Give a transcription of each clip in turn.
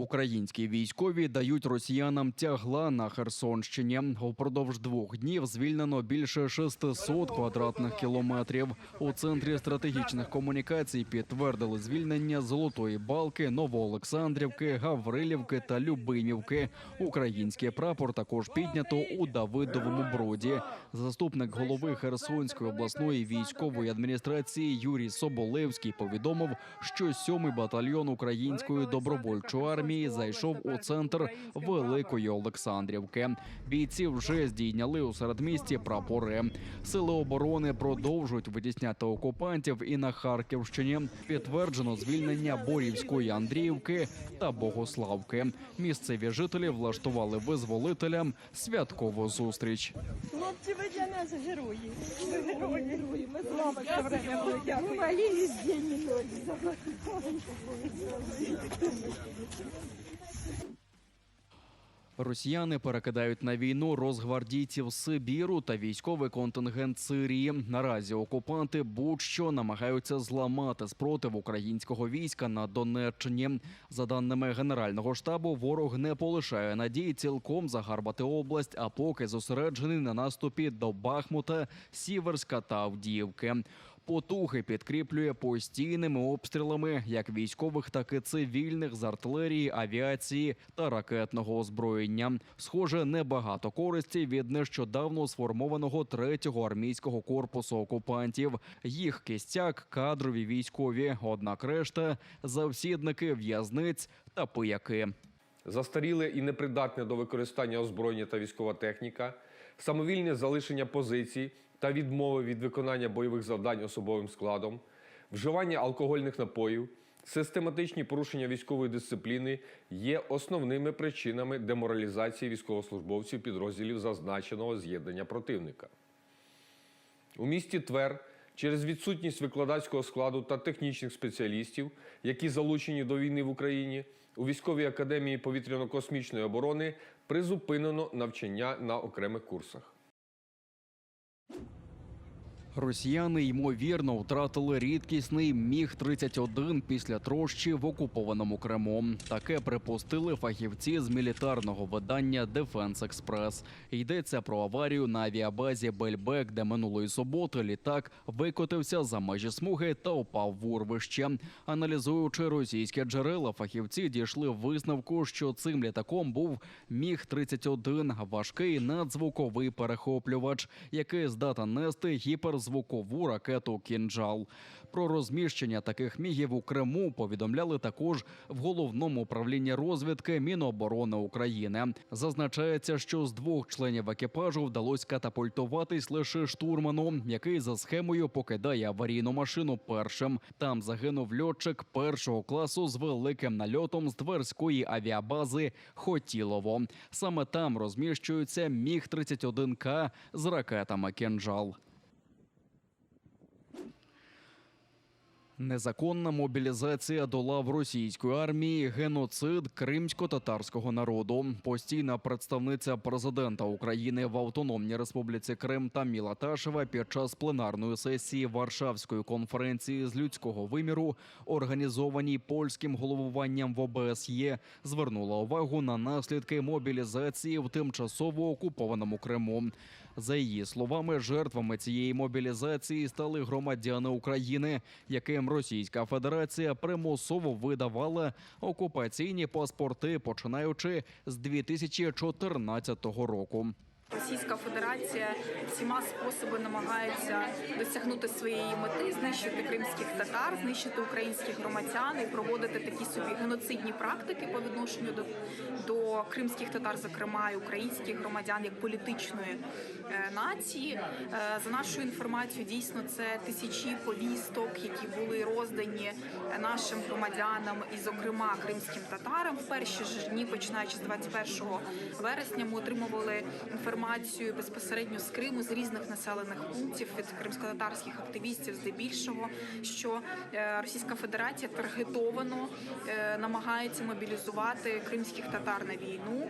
Українські військові дають росіянам тягла на Херсонщині. Упродовж двох днів звільнено більше 600 квадратних кілометрів. У центрі стратегічних комунікацій підтвердили звільнення Золотої Балки, Новоолександрівки, Гаврилівки та Любимівки. Український прапор також піднято у Давидовому броді. Заступник голови Херсонської обласної військової адміністрації Юрій Соболевський повідомив, що 7-й батальйон української добровольчої армії зайшов у центр Великої Олександрівки. Бійці вже здійняли у середмісті прапори. Сили оборони продовжують витісняти окупантів і на Харківщині. Підтверджено звільнення Борівської Андріївки та Богославки. Місцеві жителі влаштували визволителям святкову зустріч. Хлопці, ви для нас герої. Герої. Ми з вами все і ночь. Росіяни перекидають на війну розгвардійців Сибіру та військовий контингент Сирії. Наразі окупанти будь-що намагаються зламати спротив українського війська на Донеччині. За даними генерального штабу, ворог не полишає надії цілком загарбати область, а поки зосереджений на наступі до Бахмута, Сіверська та Авдіївки. Потухи підкріплює постійними обстрілами як військових, так і цивільних з артилерії, авіації та ракетного озброєння. Схоже, небагато користі від нещодавно сформованого третього армійського корпусу окупантів. Їх кістяк кадрові військові, однак решта завсідники в'язниць та пияки. Застаріле і непридатне до використання озброєння та військова техніка, самовільне залишення позицій та відмови від виконання бойових завдань особовим складом, вживання алкогольних напоїв, систематичні порушення військової дисципліни є основними причинами деморалізації військовослужбовців підрозділів зазначеного з'єднання противника. У місті Твер через відсутність викладацького складу та технічних спеціалістів, які залучені до війни в Україні, у військовій академії повітряно-космічної оборони призупинено навчання на окремих курсах. Росіяни ймовірно втратили рідкісний міг 31 після трощі в окупованому Криму. Таке припустили фахівці з мілітарного видання Дефенс Експрес. Йдеться про аварію на авіабазі Бельбек, де минулої суботи літак викотився за межі смуги та упав в урвище. Аналізуючи російські джерела, фахівці дійшли висновку, що цим літаком був міг 31 важкий надзвуковий перехоплювач, який здатен нести гіперзвукову ракету Кінжал. Про розміщення таких мігів у Криму повідомляли також в головному управлінні розвідки Міноборони України. Зазначається, що з двох членів екіпажу вдалося катапультуватись лише штурману, який за схемою покидає аварійну машину першим. Там загинув льотчик першого класу з великим нальотом з Тверської авіабази Хотілово. Саме там розміщується міг 31 к з ракетами «Кінжал». Незаконна мобілізація до лав російської армії, геноцид кримсько-татарського народу. Постійна представниця президента України в Автономній Республіці Крим Таміла Ташева під час пленарної сесії Варшавської конференції з людського виміру, організованій польським головуванням в ОБСЄ, звернула увагу на наслідки мобілізації в тимчасово окупованому Криму. За її словами, жертвами цієї мобілізації стали громадяни України, яким Російська Федерація примусово видавала окупаційні паспорти, починаючи з 2014 року. Російська Федерація всіма способами намагається досягнути своєї мети, знищити кримських татар, знищити українських громадян і проводити такі собі геноцидні практики по відношенню до, до кримських татар, зокрема і українських громадян як політичної е, нації. Е, за нашою інформацією, дійсно це тисячі повісток, які були роздані нашим громадянам, і, зокрема, кримським татарам. В перші ж дні, починаючи з 21 вересня, ми отримували інформацію безпосередньо з Криму, з різних населених пунктів від кримськотатарських активістів, здебільшого, що е, Російська Федерація таргетовано е, намагається мобілізувати кримських татар на війну.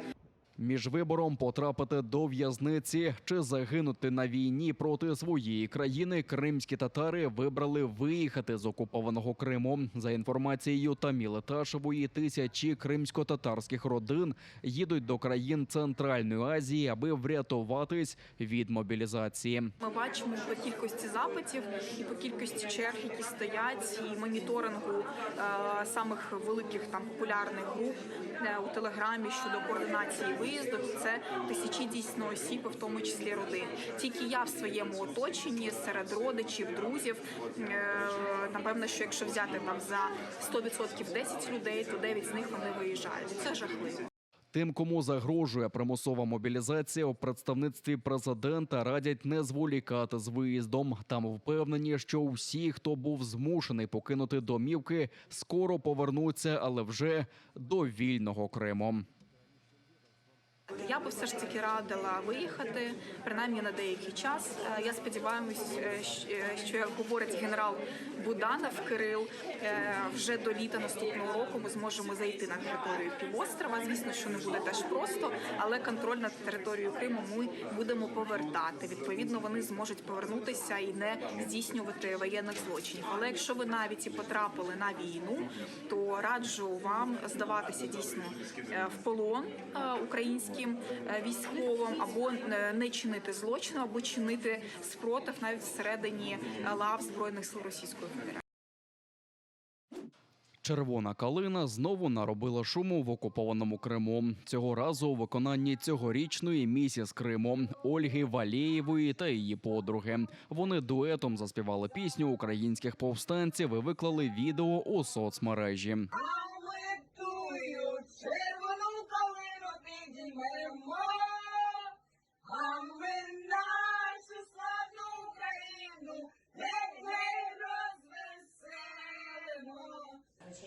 Між вибором потрапити до в'язниці чи загинути на війні проти своєї країни, кримські татари вибрали виїхати з окупованого Криму. За інформацією Таміли Ташевої, тисячі кримсько-татарських родин їдуть до країн Центральної Азії, аби врятуватись від мобілізації. Ми бачимо по кількості запитів і по кількості черг, які стоять, і моніторингу е, самих великих там популярних груп е, у телеграмі щодо координації виїзду. Це тисячі дійсно осіб, в тому числі родин. Тільки я в своєму оточенні серед родичів, друзів. е, Напевно, що якщо взяти там за 100% 10 людей, то 9 з них вони виїжджають. Це жахливо. Тим, кому загрожує примусова мобілізація, у представництві президента радять не зволікати з виїздом. Там впевнені, що усі, хто був змушений покинути домівки, скоро повернуться, але вже до вільного Криму. Я би все ж таки радила виїхати принаймні на деякий час. Е, Я сподіваюся, що як говорить генерал Буданов Кирил, е, вже до літа наступного року ми зможемо зайти на територію півострова. Звісно, що не буде теж просто, але контроль над територією Криму ми будемо повертати. Відповідно, вони зможуть повернутися і не здійснювати воєнних злочинів. Але якщо ви навіть і потрапили на війну, то раджу вам здаватися дійсно е, в полон е, українським е, військовим або е, не чинити злочину, або чинити спротив навіть всередині е, лав збройних сил Російської Федерації. Червона калина знову наробила шуму в окупованому Криму. Цього разу у виконанні цьогорічної місіс Криму Ольги Валєєвої та її подруги. Вони дуетом заспівали пісню українських повстанців і виклали відео у соцмережі.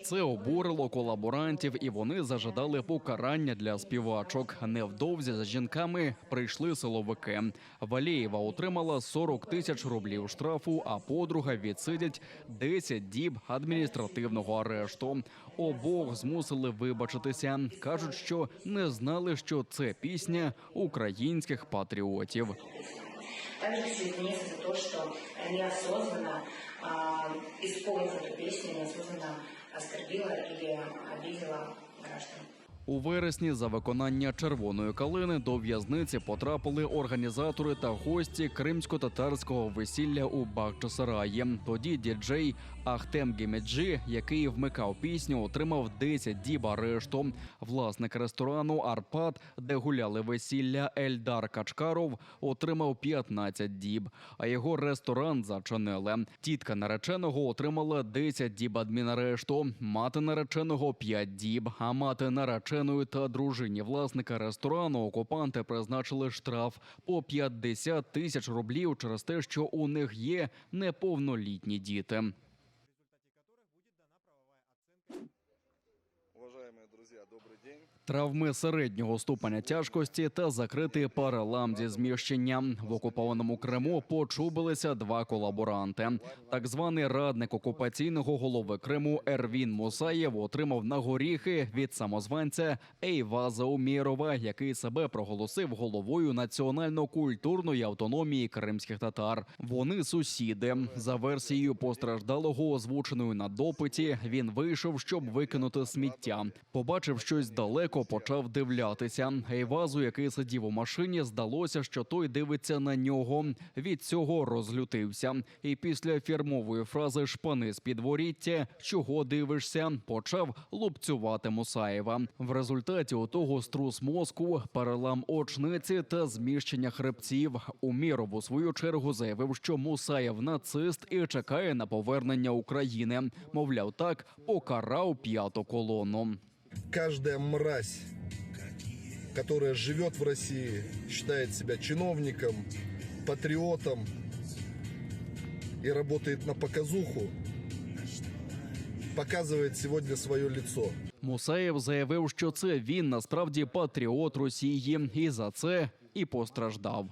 Це обурило колаборантів, і вони зажадали покарання для співачок. Невдовзі за жінками прийшли силовики. Валєєва отримала 40 тисяч рублів штрафу, а подруга відсидять 10 діб адміністративного арешту. Обох змусили вибачитися. кажуть, що не знали, що це пісня українських патріотів. Также за то, что неосознанно а, исполнив эту песню, неосознанно оскорбила или обидела граждан. У вересні за виконання червоної калини до в'язниці потрапили організатори та гості кримсько-татарського весілля у Бахчисараї. Тоді діджей Ахтем Гемеджі, який вмикав пісню, отримав 10 діб арешту. Власник ресторану Арпад, де гуляли весілля Ельдар Качкаров, отримав 15 діб. А його ресторан зачинили. Тітка нареченого отримала 10 діб адмінарешту, мати нареченого 5 діб, а мати нареченої та дружині власника ресторану окупанти призначили штраф по 50 тисяч рублів через те, що у них є неповнолітні діти. Травми середнього ступеня тяжкості та закритий перелам зі зміщення в окупованому Криму почубилися два колаборанти. Так званий радник окупаційного голови Криму Ервін Мусаєв отримав на горіхи від самозванця Ейваза Умірова, який себе проголосив головою національно-культурної автономії кримських татар. Вони сусіди. За версією постраждалого, озвученою на допиті, він вийшов, щоб викинути сміття. Побачив щось далеко, почав дивлятися. Ейвазу, який сидів у машині, здалося, що той дивиться на нього. Від цього розлютився. І після фірмової фрази шпани з підворіття, чого дивишся, почав лупцювати Мусаєва. В результаті у того струс мозку, перелам очниці та зміщення хребців. Уміров у свою чергу заявив, що Мусаєв нацист і чекає на повернення України. Мовляв, так покарав п'яту колону. Каждая мразь, которая живет в России, считает себя чиновником, патриотом и работает на показуху, показывает сегодня свое лицо. Мусаєв заявив, що це він насправді патріот Росії, і за це і постраждав.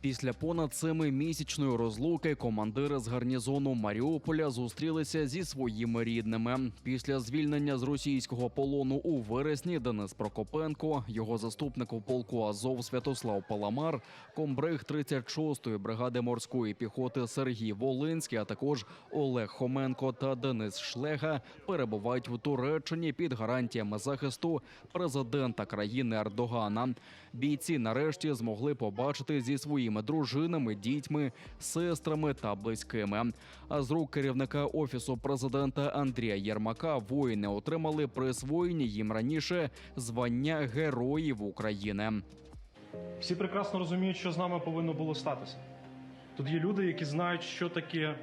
Після понад семимісячної розлуки командири з гарнізону Маріуполя зустрілися зі своїми рідними. Після звільнення з російського полону у вересні Денис Прокопенко, його заступник у полку Азов Святослав Паламар, комбриг 36-ї бригади морської піхоти Сергій Волинський, а також Олег Хоменко та Денис Шлега перебувають в Туреччині під гарантіями захисту президента країни Ердогана. Бійці нарешті змогли побачити зі своїми дружинами, дітьми, сестрами та близькими. А з рук керівника офісу президента Андрія Єрмака воїни отримали присвоєні їм раніше звання Героїв України. Всі прекрасно розуміють, що з нами повинно було статися. Тут є люди, які знають, що таке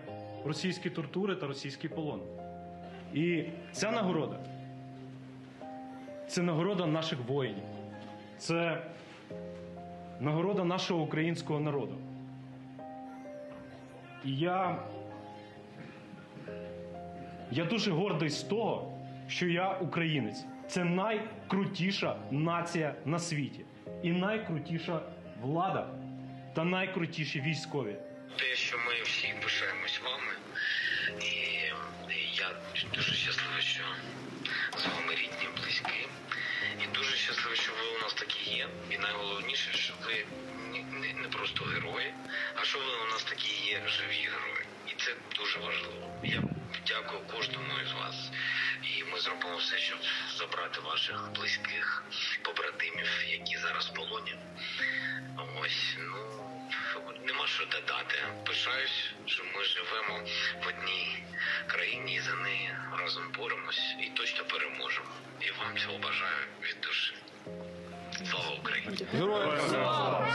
російські тортури та російський полон. І ця нагорода це нагорода наших воїнів. Це нагорода нашого українського народу. І я, я дуже гордий з того, що я українець. Це найкрутіша нація на світі. І найкрутіша влада та найкрутіші військові. те, що ми всі пишаємось вами, такі є. І найголовніше, що ви не, не, просто герої, а що ви у нас такі є живі герої. І це дуже важливо. Я дякую кожному із вас. І ми зробимо все, щоб забрати ваших близьких побратимів, які зараз в полоні. Ось, ну нема що додати. Пишаюсь, що ми живемо в одній країні і за неї разом боремось і точно переможемо. І вам цього бажаю від душі. Слава Україні! Героям слава!